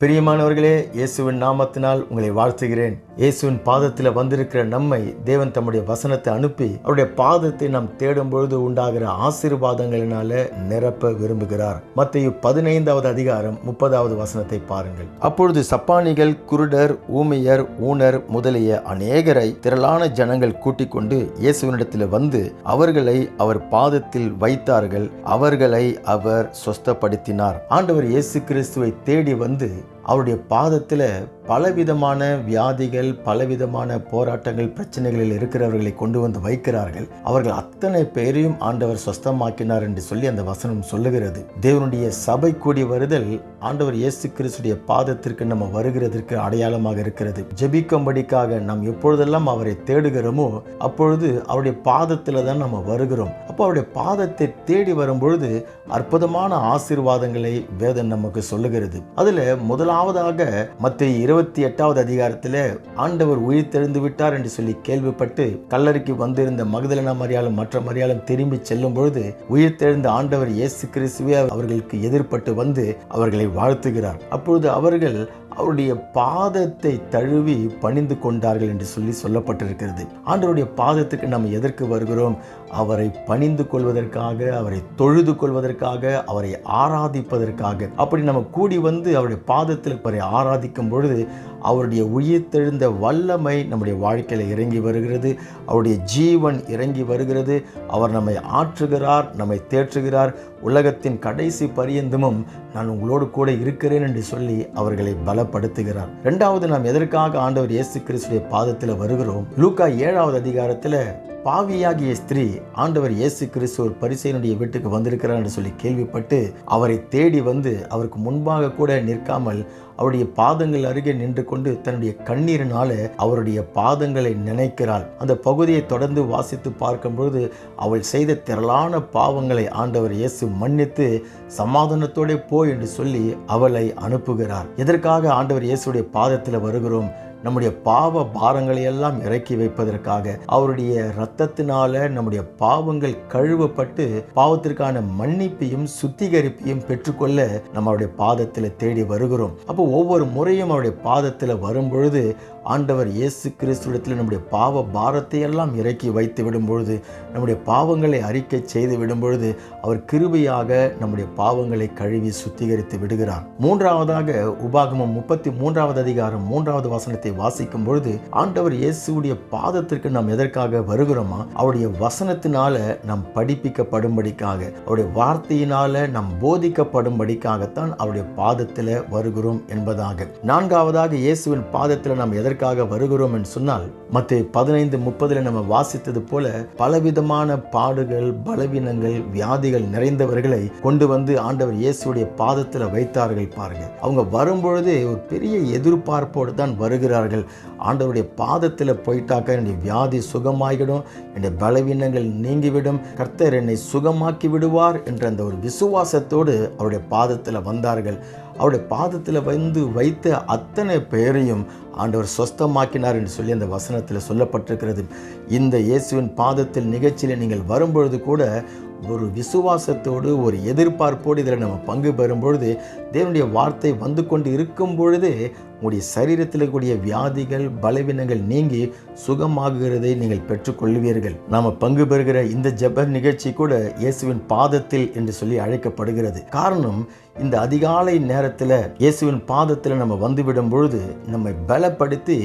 பிரியமானவர்களே இயேசுவின் நாமத்தினால் உங்களை வாழ்த்துகிறேன். இயேசுவின் பாதத்தில் வந்திருக்கிற நம்மை தேவன் தம்முடைய வசனத்தை அனுப்பி அவருடைய பாதத்தை நாம் தேடும் பொழுது உண்டாகிற ஆசீர்வாதங்களினால நிரப்ப விரும்புகிறார். மத்திய பதினைந்தாவது அதிகாரம் முப்பதாவது வசனத்தை பாருங்கள். அப்பொழுது சப்பானிகள் குருடர் ஊமையர் ஊனர் முதலிய அநேகரை திரளான ஜனங்கள் கூட்டிக் கொண்டு இயேசுவினிடத்தில் வந்து அவர்களை அவர் பாதத்தில் வைத்தார்கள் அவர்களை அவர் சொஸ்தப்படுத்தினார். ஆண்டவர் இயேசு கிறிஸ்துவை தேடி வந்து அவருடைய பாதத்தில் பலவிதமான வியாதிகள் பலவிதமான போராட்டங்கள் பிரச்சனைகளில் இருக்கிறவர்களை கொண்டு வந்து வைக்கிறார்கள். அவர்கள் அத்தனை பேரையும் ஆண்டவர் சொஸ்தமாக்கினார் என்று சொல்லி அந்த வசனம் சொல்லுகிறது. தேவனுடைய சபை கூடி வருதல் ஆண்டவர் இயேசு கிறிஸ்துடைய பாதத்திற்கு நம்ம வருகிறதற்கு அடையாளமாக இருக்கிறது. ஜெபிக்கும்படிக்காக நாம் எப்பொழுதெல்லாம் அவரை தேடுகிறோமோ அப்பொழுது அவருடைய பாதத்தில் தான் நம்ம வருகிறோம். அப்போ அவருடைய பாதத்தை தேடி வரும்பொழுது அற்புதமான ஆசீர்வாதங்களை வேதன் நமக்கு சொல்லுகிறது. அதில் முதலாவதாக மத்திய இருபத்தி எட்டாவது அதிகாரத்தில் ஆண்டவர் உயிர் தெழுந்து விட்டார் என்று சொல்லி கேள்விப்பட்டு கல்லறைக்கு வந்திருந்த மகதலனா மரியாலும் மற்ற மரியாலும் திரும்பி செல்லும் பொழுது உயிர் தெழுந்த ஆண்டவர் இயேசு கிறிஸ்துவே அவர்களுக்கு எதிர்ப்பட்டு வந்து அவர்களை வாழ்த்துகிறார். அப்பொழுது அவர்கள் அவருடைய பாதத்தை தழுவி பணிந்து கொண்டார்கள் என்று சொல்லி சொல்லப்பட்டிருக்கிறது. ஆண்டவருடைய பாதத்துக்கு நம்ம எதற்கு வருகிறோம்? அவரை பணிந்து கொள்வதற்காக அவரை தொழுது கொள்வதற்காக அவரை ஆராதிப்பதற்காக. அப்படி நம்ம கூடி வந்து அவருடைய பாதத்தில் அவரை ஆராதிக்கும் பொழுது அவருடைய உயிர்த்தெழுந்த வல்லமை நம்முடைய வாழ்க்கையில் இறங்கி வருகிறது. அவருடைய ஜீவன் இறங்கி வருகிறது. அவர் நம்மை ஆற்றுகிறார் நம்மை தேற்றுகிறார். உலகத்தின் கடைசி பரியந்தமும் நான் உங்களோடு கூட இருக்கிறேன் என்று சொல்லி அவர்களை பலப்படுத்துகிறார். இரண்டாவது நாம் எதற்காக ஆண்டவர் இயேசு கிறிஸ்துடைய பாதத்தில் வருகிறோம்? லூக்கா ஏழாவது அதிகாரத்தில் பாவியாகிய ஸ்திரீ ஆண்டவர் இயேசு கிறிஸ்து ஒரு பரிசையனுடைய வீட்டுக்கு வந்திருக்கிறார் என்று சொல்லி கேள்விப்பட்டு அவரை தேடி வந்து அவருக்கு முன்பாக கூட நிற்காமல் அவருடைய பாதங்கள் அருகே நின்று கொண்டு தன்னுடைய கண்ணீரினால அவருடைய பாதங்களை நினைக்கிறாள். அந்த பகுதியை தொடர்ந்து வாசித்து பார்க்கும் பொழுது அவள் செய்த திரளான பாவங்களை ஆண்டவர் இயேசு மன்னித்து சமாதானத்தோடே போ என்று சொல்லி அவளை அனுப்புகிறார். எதற்காக ஆண்டவர் இயேசுடைய பாதத்தில் வருகிறோம்? நம்முடைய பாவ பாரங்களை எல்லாம் இறக்கி வைப்பதற்காக. அவருடைய இரத்தத்தினால நம்முடைய பாவங்கள் கழுவப்பட்டு பாவத்திற்கான மன்னிப்பையும் சுத்திகரிப்பையும் பெற்றுக்கொள்ள நம்மளுடைய பாதத்தில் தேடி வருகிறோம். அப்போ ஒவ்வொரு முறையும் அவருடைய பாதத்தில் வரும் பொழுது ஆண்டவர் இயேசு கிறிஸ்துவிடத்தில் நம்முடைய பாவ பாரத்தை எல்லாம் இறக்கி வைத்து விடும் பொழுது நம்முடைய பாவங்களை அறிக்கை செய்து விடும் பொழுது அவர் கிருபையாக நம்முடைய பாவங்களை கழுவி சுத்திகரித்து விடுகிறார். மூன்றாவதாக உபாகமம் முப்பத்தி மூன்றாவது அதிகாரம் மூன்றாவது வசனத்தை வாசிக்கும் பொழுது ஆண்டவர் இயேசுடைய பாதத்திற்கு நாம் எதற்காக வருகிறோமா? அவருடைய வசனத்தினால நாம் படிப்பிக்கப்படும்படிக்காக அவருடைய வார்த்தையினால நாம் போதிக்கப்படும்படிக்காகத்தான் அவருடைய பாதத்தில் வருகிறோம் என்பதாக. நான்காவதாக இயேசுவின் பாதத்தில் நாம் எதற்கு எதற்காக வருகிறோம் என்று சொன்னால் மற்ற பதினைந்து முப்பதில் நம்ம வாசித்தது போல பலவிதமான பாடுகள் பலவீனங்கள் வியாதிகள் நிறைந்தவர்களை கொண்டு வந்து ஆண்டவர் இயேசுடைய பாதத்தில் வைத்தார்கள் பாருங்கள் அவங்க வரும்பொழுதே ஒரு பெரிய எதிர்பார்ப்போடு தான் வருகிறார்கள். ஆண்டவருடைய பாதத்தில் போயிட்டாக்க என்னுடைய வியாதி சுகமாகிடும் என்னுடைய பலவீனங்கள் நீங்கிவிடும் கர்த்தர் என்னை சுகமாக்கி விடுவார் என்ற அந்த ஒரு விசுவாசத்தோடு அவருடைய பாதத்தில் வந்தார்கள். அவருடைய பாதத்தில் வந்து வைத்த அத்தனை பேரையும் ஆண்டவர் சொஸ்தமாக்கினார் என்று சொல்லி அந்த வசனத்தில் சொல்லப்பட்டிருக்கிறது. இந்த இயேசுவின் பாதத்தில் நிகழ்ச்சியில் நீங்கள் வரும்பொழுது கூட ஒரு விசுவாசத்தோடு ஒரு எதிர்பார்ப்போடு இதில் நம்ம பங்கு பெறும் பொழுது தேவனுடைய வார்த்தை வந்து கொண்டு இருக்கும் பொழுது உங்களுடைய சரீரத்தில் கூடிய வியாதிகள் பலவீனங்கள் நீங்கி சுகமாகுகிறதை நீங்கள் பெற்றுக்கொள்வீர்கள். நாம் பங்கு பெறுகிற இந்த ஜப நிகழ்ச்சி கூட இயேசுவின் பாதத்தில் என்று சொல்லி அழைக்கப்படுகிறது. காரணம் இந்த அதிகாலை நேரத்தில் இயேசுவின் பாதத்தில் நம்ம வந்துவிடும் பொழுது நம்மை பலப்படுத்தி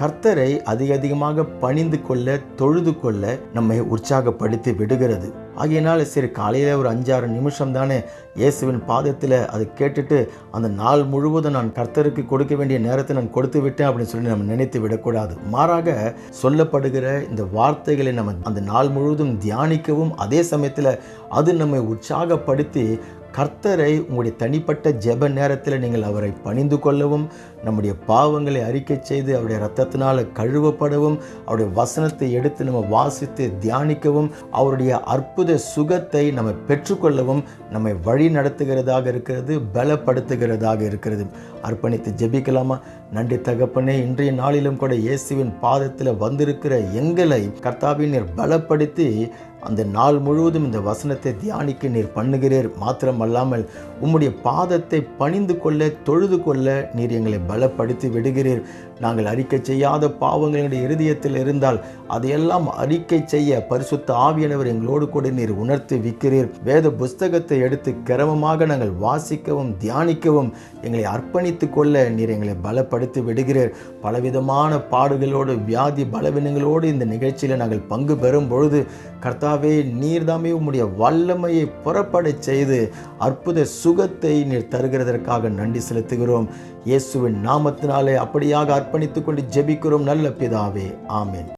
கர்த்தரை அதிக அதிகமாக பணிந்து கொள்ள தொழுது கொள்ள நம்மை உற்சாகப்படுத்தி விடுகிறது. ஆகையினால் சரி காலையில் ஒரு அஞ்சாறு நிமிஷம் தானே இயேசுவின் பாதத்தில் அது கேட்டுட்டு அந்த நாள் முழுவதும் நான் கர்த்தருக்கு கொடுக்க வேண்டிய நேரத்தை நான் கொடுத்து விட்டேன் அப்படின்னு சொல்லி நம்ம நினைத்து விடக்கூடாது. மாறாக சொல்லப்படுகிற இந்த வார்த்தைகளை நம்ம அந்த நாள் முழுவதும் தியானிக்கவும் அதே சமயத்தில் அது நம்மை உற்சாகப்படுத்தி கர்த்தரை உங்களுடைய தனிப்பட்ட ஜெப நேரத்தில் நீங்கள் அவரை பணிந்து கொள்ளவும் நம்முடைய பாவங்களை அறிக்கை செய்து அவருடைய ரத்தத்தினால் கழுவப்படவும் அவருடைய வசனத்தை எடுத்து நம்ம வாசித்து தியானிக்கவும் அவருடைய அற்புத சுகத்தை நம்ம பெற்றுக்கொள்ளவும் நம்மை வழி நடத்துகிறதாக இருக்கிறது பலப்படுத்துகிறதாக இருக்கிறது. அர்ப்பணித்து ஜெபிக்கலாமா? நன்றி தகப்பனே இன்றைய நாளிலும் கூட இயேசுவின் பாதத்தில் வந்திருக்கிற எங்களை கர்த்தாவின் பலப்படுத்தி அந்த நாள் முழுவதும் இந்த வசனத்தை தியானிக்க நீர் பண்ணுகிறீர். மாத்திரமல்லாமல் உம்முடைய பாதத்தை பணிந்து கொள்ள தொழுது கொள்ள நீர் எங்களை பலப்படுத்தி விடுகிறீர். நாங்கள் அறிக்கை செய்யாத பாவங்களுடைய இருதயத்தில் இருந்தால் அதையெல்லாம் அறிக்கை செய்ய பரிசுத்த ஆவியானவர் எங்களோடு கூட நீர் உணர்த்தி விற்கிறீர் வேத புஸ்தகத்தை எடுத்து கிரமமாக நாங்கள் வாசிக்கவும் தியானிக்கவும் எங்களை அர்ப்பணித்து கொள்ள நீர் எங்களை பலப்படுத்தி விடுகிறீர். பலவிதமான பாடுகளோடு வியாதி பலவீனங்களோடு இந்த நிகழ்ச்சியில் நாங்கள் பங்கு பெறும் பொழுது கர்த்தாவே நீர்தாமே உம்முடைய வல்லமையை புறப்படச் செய்து அற்புத சுகத்தை நீர் தருகிறதற்காக நன்றி செலுத்துகிறோம். இயேசுவின் நாமத்தினாலே அப்படியாக அர்ப்பணித்துக் கொண்டு ஜெபிக்கிறோம். நல்ல பிதாவே ஆமேன்.